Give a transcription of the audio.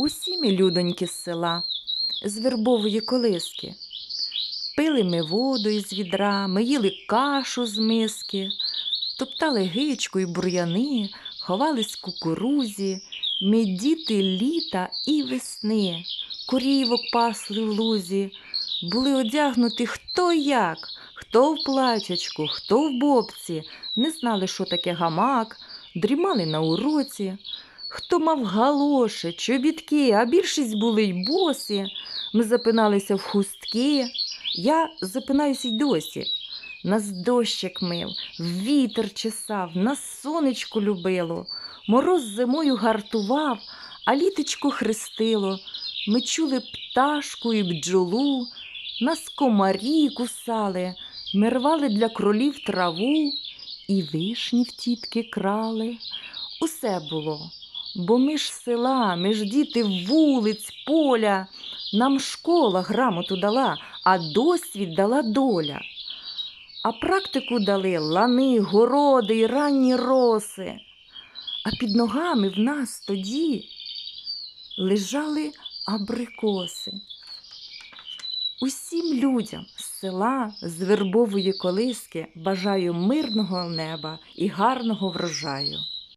Усі ми людоньки з села, з вербової колиски. Пили ми воду із відра, ми їли кашу з миски, топтали гичку й бур'яни, ховались кукурузі, ми діти літа і весни, корівок пасли в лузі, були одягнуті хто як, хто в платячку, хто в бобці, не знали, що таке гамак, дрімали на уроці. Хто мав галоші, чобітки, а більшість були й босі. Ми запиналися в хустки. Я запинаюся й досі. Нас дощик мив, вітер чесав, нас сонечко любило, мороз зимою гартував, а літочко хрестило. Ми чули пташку і бджолу, нас комарі кусали, ми рвали для кролів траву і вишні в тітки крали. Усе було. Бо ми ж села, ми ж діти вулиць, поля. Нам школа грамоту дала, а досвід дала доля. А практику дали лани, городи й ранні роси. А під ногами в нас тоді лежали абрикоси. Усім людям з села, з вербової колиски бажаю мирного неба і гарного врожаю.